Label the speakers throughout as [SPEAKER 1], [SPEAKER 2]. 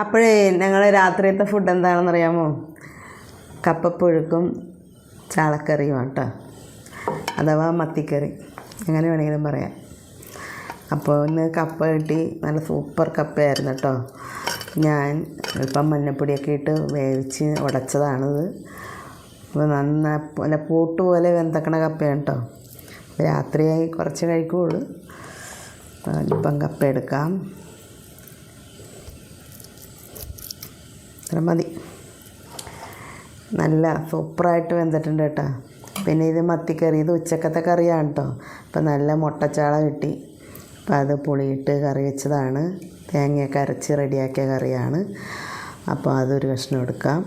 [SPEAKER 1] അപ്പോഴേ ഞങ്ങൾ രാത്രിയത്തെ ഫുഡ് എന്താണെന്ന് അറിയാമോ കപ്പപ്പുഴുക്കും ചാളക്കറിയും കേട്ടോ അഥവാ മത്തിക്കറി. എങ്ങനെ വേണമെങ്കിലും പറയാം. അപ്പോൾ ഇന്ന് കപ്പ കിട്ടി. നല്ല സൂപ്പർ കപ്പയായിരുന്നു കേട്ടോ. ഞാൻ അല്പം മഞ്ഞപ്പൊടിയൊക്കെ ഇട്ട് വേവിച്ച് ഉടച്ചതാണിത് അപ്പോൾ നന്ന നല്ല പൂട്ട് പോലെ വെന്തക്കണ കപ്പയാണ് കേട്ടോ. രാത്രിയായി കുറച്ച് കഴിക്കുകയുള്ളൂ അല്പം കപ്പ എടുക്കാം. ഇത്ര മതി. നല്ല സൂപ്പറായിട്ട് വെന്തിട്ടുണ്ട് കേട്ടോ. പിന്നെ ഇത് മത്തിക്കറി ഇത് ഉച്ചക്കത്തെ കറിയാണ് കേട്ടോ. അപ്പം നല്ല മുട്ടച്ചാള കിട്ടി. അപ്പം അത് പുളിയിട്ട് കറി വെച്ചതാണ്. തേങ്ങയൊക്കെ അരച്ച് റെഡിയാക്കിയ കറിയാണ്. അപ്പോൾ അതൊരു കഷ്ണം എടുക്കാം.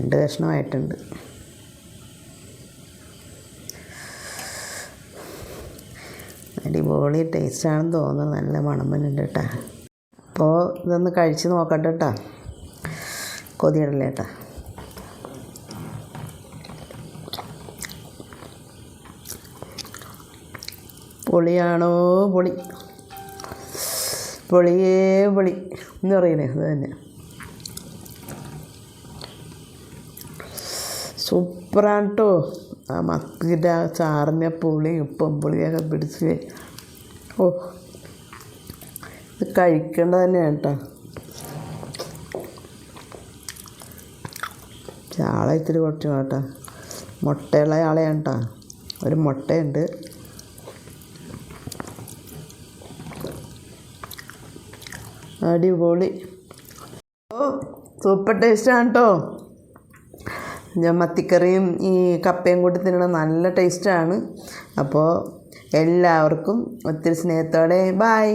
[SPEAKER 1] രണ്ട് കഷ്ണമായിട്ടുണ്ട് അടിപൊളി ടേസ്റ്റാണെന്ന് തോന്നുന്നു. നല്ല മണം വരുന്നുണ്ട് കേട്ടോ. അപ്പോൾ ഇതൊന്ന് കഴിച്ച് നോക്കട്ടെ കേട്ടോ. കൊതിയിടല്ലേ കേട്ടോ. പൊളിയാണോ പൊളി? പൊളിയേ പൊളി എന്ന് പറയുന്നേ അത് തന്നെ. സൂപ്പറാണ് കേട്ടോ ആ മക്കിന്റെ ആ ചാറിന്റെ പുളിയും ഉപ്പും പുളിയൊക്കെ പിടിച്ച്. ഓ ഇത് കഴിക്കേണ്ടത് തന്നെയാണ് കേട്ടോ. ചാള ഇത്തിരി കുറച്ച് കേട്ടോ. മുട്ടയുള്ള ചാളയാണ് കേട്ടോ. ഒരു മുട്ടയുണ്ട്. അടിപൊളി. ഓ സൂപ്പർ ടേസ്റ്റാണ് കേട്ടോ. മത്തിക്കറിയും ഈ കപ്പയും കൂട്ടി തിന്നണം നല്ല ടേസ്റ്റാണ് അപ്പോൾ എല്ലാവർക്കും ഒത്തിരി സ്നേഹത്തോടെ ബായ്